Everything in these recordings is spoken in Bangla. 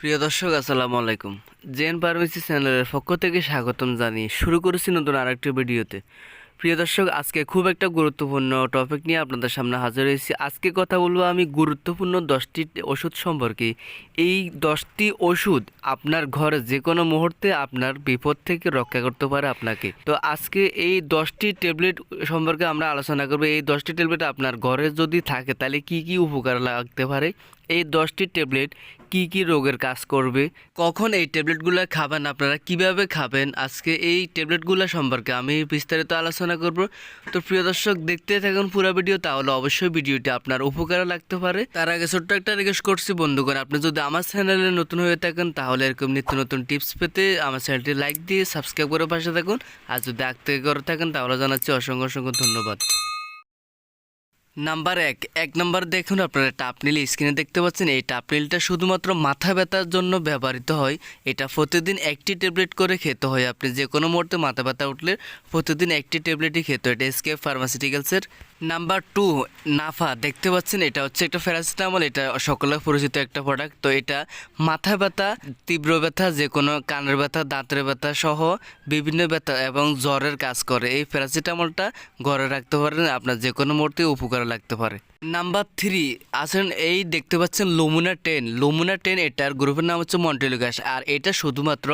প্রিয় দর্শক, আসসালামু আলাইকুম। জেন ফার্মেসি চ্যানেলের পক্ষ থেকে স্বাগতম জানিয়ে শুরু করেছি নতুন আরেকটি ভিডিওতে। প্রিয় দর্শক, আজকে খুব একটা গুরুত্বপূর্ণ টপিক নিয়ে আপনাদের সামনে হাজির হয়েছি। আজকে কথা বলব আমি গুরুত্বপূর্ণ দশটি ওষুধ সম্পর্কে। এই দশটি ওষুধ আপনার ঘরে যে কোনো মুহূর্তে আপনার বিপদ থেকে রক্ষা করতে পারে আপনাকে। তো আজকে এই দশটি ট্যাবলেট সম্পর্কে আমরা আলোচনা করব। এই দশটি ট্যাবলেট আপনার ঘরে যদি থাকে, তাহলে কি কি উপকার লাগতে পারে? এই দশটি ট্যাবলেট কি কি রোগের কাজ করবে? কখন এই ট্যাবলেটগুলো খাবেন? আপনারা কীভাবে খাবেন? আজকে এই ট্যাবলেটগুলো সম্পর্কে আমি বিস্তারিত আলোচনা করব। তো প্রিয় দর্শক, দেখতে থাকুন পুরো ভিডিও, তাহলে অবশ্যই ভিডিওটি আপনার উপকারে লাগতে পারে। তার আগে ছোট্ট একটা রিকোয়েস্ট করছি বন্ধুগণ, আপনি যদি আমার চ্যানেলে নতুন হয়ে থাকেন, তাহলে এরকম নিত্য নতুন টিপস পেতে আমার চ্যানেলটি লাইক দিয়ে সাবস্ক্রাইব করে পাশে থাকুন। আর যদি আগ থেকে করে থাকেন, তাহলে জানাচ্ছি অসংখ্য অসংখ্য ধন্যবাদ। নাম্বার এক। এক নাম্বার দেখুন আপনারা, টাপনিল স্ক্রিনে দেখতে পাচ্ছেন, এই টাপনিলটা শুধুমাত্র মাথা ব্যথার জন্য ব্যবহৃত হয়। এটা প্রতিদিন একটি ট্যাবলেট করে খেতে হয়। আপনি যে কোনো মুহূর্তে মাথা ব্যথা উঠলে প্রতিদিন একটি ট্যাবলেটই খেতে হয়। এটা এসকে ফার্মাসিউটিক্যালসের নাম্বার টু নাফা, দেখতে পাচ্ছেন, এটা হচ্ছে একটা প্যারাসিটামল এটা সকলে পরিচিত একটা প্রোডাক্ট তো এটা মাথা ব্যথা, তীব্র ব্যথা, যে কোনো কানের ব্যথা, দাঁতের ব্যথা সহ বিভিন্ন ব্যথা এবং জ্বরের কাজ করে। এই প্যারাসিটামলটা ঘরে রাখতে পারেন, আপনার যে কোনো মুহূর্তে উপকারে লাগতে পারে। নাম্বার থ্রি আসেন এই দেখতে পাচ্ছেন লুমুনা টেন লুমুনা টেন এটার গ্রুপের নাম হচ্ছে মন্টেলুগাস আর এটা শুধুমাত্র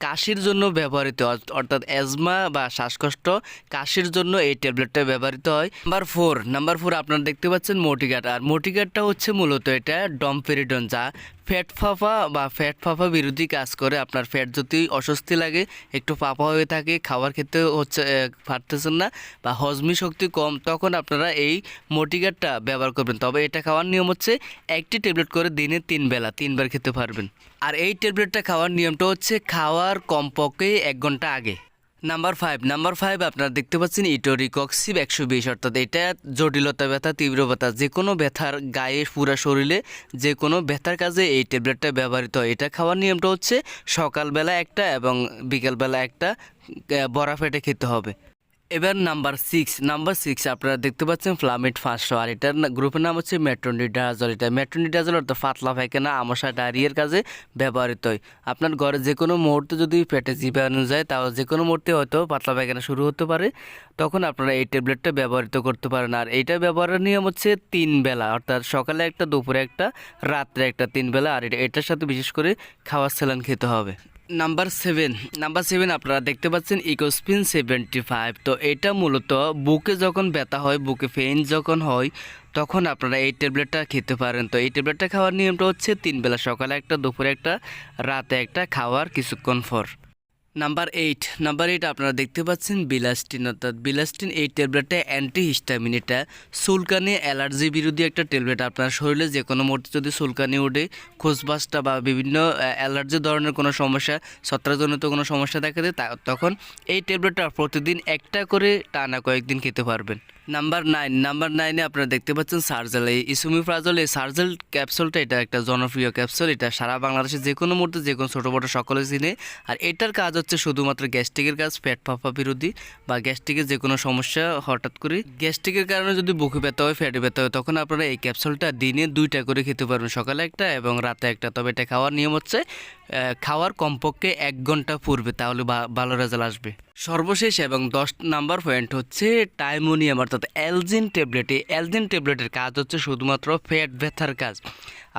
কাশির জন্য ব্যবহৃত অর্থাৎ অ্যাজমা বা শ্বাসকষ্ট কাশির জন্য এই ট্যাবলেটটা ব্যবহৃত হয়। নাম্বার ফোর নাম্বার ফোর আপনারা দেখতে পাচ্ছেন মোটিগাট আর মোটিগাটটা হচ্ছে মূলত এটা ডমপেরিডন যা ফ্যাট ফাফা বা ফ্যাট ফাফা বিরোধী কাজ করে। আপনার ফ্যাট যদি অস্বস্তি লাগে, একটু ফাফা হয়ে থাকে খাবার খেতে হচ্ছে পারতেছেন না বা হজমি শক্তি কম, তখন আপনারা এই মোটিগাটটা ব্যবহার করবেন। তবে এটা খাওয়ার নিয়ম হচ্ছে, একটি ট্যাবলেট করে দিনে তিন বেলা, তিনবার খেতে পারবেন। আর এই ট্যাবলেটটা খাওয়ার নিয়মটা হচ্ছে, খাওয়ার কমপক্ষে এক ঘণ্টা আগে। নাম্বার ফাইভ নাম্বার ফাইভ আপনারা দেখতে পাচ্ছেন ইটোরিকক্সিব একশো বিশ, অর্থাৎ এটা জটিলতা ব্যথা, তীব্র ব্যথা। যে কোনো ব্যথার গায়ে পুরা শরীরে যে কোনো ব্যথার কাজে এই ট্যাবলেটটা ব্যবহৃত হয়। এটা খাওয়ার নিয়মটা হচ্ছে সকালবেলা একটা এবং বিকেলবেলা একটা বরা ফেটে খেতে হবে। এবার নাম্বার সিক্স নাম্বার সিক্স আপনারা দেখতে পাচ্ছেন ফ্লামিট ফাঁসশো আর এটার গ্রুপের নাম হচ্ছে মেট্রোনিডাজল এটা মেট্রোনিডাজল অর্থাৎ পাতলা পায়খানা আমসা ডায়রিয়ার কাজে ব্যবহৃত হয়। আপনার ঘরে যে কোনো মুহূর্তে যদি পেটে চিপানো যায় তাও যে কোনো মুহূর্তে হয়তো পাতলা পায়খানা শুরু হতে পারে। তখন আপনারা এই ট্যাবলেটটা ব্যবহৃত করতে পারেন। আর এইটা ব্যবহারের নিয়ম হচ্ছে তিন বেলা, অর্থাৎ সকালে একটা, দুপুরে একটা, রাত্রে একটা তিন বেলা। আর এটা এটার সাথে বিশেষ করে খাওয়ার স্যালান খেতে হবে। নাম্বার সেভেন নাম্বার সেভেন আপনারা দেখতে পাচ্ছেন ইকোস্পিন সেভেন্টি ফাইভ তো এটা মূলত বুকে যখন ব্যথা হয়, বুকে পেইন যখন হয়, তখন আপনারা এই ট্যাবলেটটা খেতে পারেন। তো এই ট্যাবলেটটা খাওয়ার নিয়মটা হচ্ছে তিন বেলা সকালে একটা, দুপুরে একটা, রাতে একটা, খাওয়ার কিছুক্ষণ পর। নাম্বার এইট নাম্বার এইট আপনারা দেখতে পাচ্ছেন বিলাস্টিন, অর্থাৎ বিলাস্টিন এই ট্যাবলেটটা অ্যান্টি হিস্টামিন এটা সুলকানি অ্যালার্জি বিরোধী একটা ট্যাবলেট। আপনার শরীরে যে কোনো মুহূর্তে যদি সুলকানি ওঠে খোসবাসটা বা বিভিন্ন অ্যালার্জি ধরনের কোনো সমস্যা, ছত্রাকজনিত কোনো সমস্যা দেখা দেয় তখন এই ট্যাবলেটটা প্রতিদিন একটা করে টানা কয়েকদিন খেতে পারবেন। নাম্বার নাইন নাম্বার নাইনে আপনারা দেখতে পাচ্ছেন সার্জেল এই ইসুমিফ্রাজল এই সার্জেল ক্যাপসুলটা এটা একটা জনপ্রিয় ক্যাপসুল এটা সারা বাংলাদেশে যে কোনো মুহূর্তে যে কোনো ছোটো বড়ো সকলে চিনে আর এটার কাজ হচ্ছে শুধুমাত্র গ্যাস্ট্রিকের কাজ ফ্যাট ফাঁপা বিরোধী বা গ্যাস্ট্রিকের যে কোনো সমস্যা হঠাৎ করে। গ্যাস্ট্রিকের কারণে যদি বুকে ব্যথা হয়, ফ্যাটে ব্যথা হয়, তখন আপনারা এই ক্যাপসুলটা দিনে দুইটা করে খেতে পারবেন, সকালে একটা এবং রাতে একটা। তবে এটা খাওয়ার নিয়ম হচ্ছে খাওয়ার কমপক্ষে এক ঘণ্টা পূর্বে, তাহলে ভালো রেজাল্ট আসবে। সর্বশেষ এবং দশ নাম্বার পয়েন্ট হচ্ছে টাইমোনিয়াম, অর্থাৎ অ্যালজিন ট্যাবলেট এই অ্যালজিন ট্যাবলেটের কাজ হচ্ছে শুধুমাত্র ফ্যাট ব্যথার কাজ।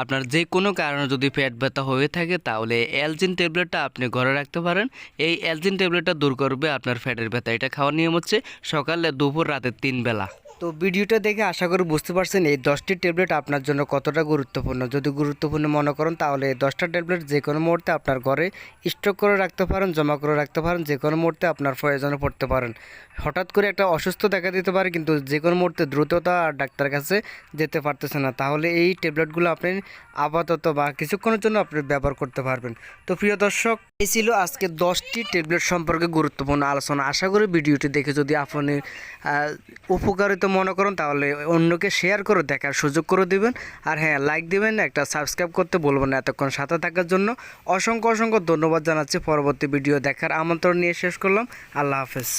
আপনার যে কোনো কারণে যদি ফ্যাট ব্যথা হয়ে থাকে, তাহলে অ্যালজিন ট্যাবলেটটা আপনি ঘরে রাখতে পারেন। এই অ্যালজিন ট্যাবলেটটা দূর করবে আপনার ফ্যাটের ব্যথা। এটা খাওয়ার নিয়ম হচ্ছে সকালে, দুপুর রাতে তিন বেলা। তো ভিডিওটা দেখে আশা করি বুঝতে পারছেন, এই দশটি ট্যাবলেট আপনার জন্য কতটা গুরুত্বপূর্ণ। যদি গুরুত্বপূর্ণ মনে করেন, তাহলে এই দশটা ট্যাবলেট যে কোনো মুহূর্তে আপনার ঘরে স্টক করে রাখতে পারেন, জমা করে রাখতে পারেন, যে কোনো মুহূর্তে আপনার প্রয়োজনে পড়তে পারেন। হঠাৎ করে একটা অসুস্থ দেখা দিতে পারে, কিন্তু যে কোনো মুহূর্তে দ্রুততা আর ডাক্তার কাছে যেতে পারতেছে না। তাহলে এই ট্যাবলেটগুলো আপনি আপাতত বা কিছুক্ষণের জন্য আপনি ব্যবহার করতে পারবেন। তো প্রিয় দর্শক, এই ছিল আজকে দশটি ট্যাবলেট সম্পর্কে গুরুত্বপূর্ণ আলোচনা। আশা করি ভিডিওটি দেখে যদি আপনি উপকারিত মনে করুন, তাহলে অন্যকে শেয়ার করে দেখার সুযোগ করে দিবেন। আর হ্যাঁ লাইক দিবেন একটা সাবস্ক্রাইব করতে বলবেন না এতক্ষণ সাথে থাকার জন্য। অসংখ্য অসংখ্য ধন্যবাদ জানাচ্ছি। পরবর্তী ভিডিও দেখার আমন্ত্রণ নিয়ে শেষ করলাম। আল্লাহ হাফেজ।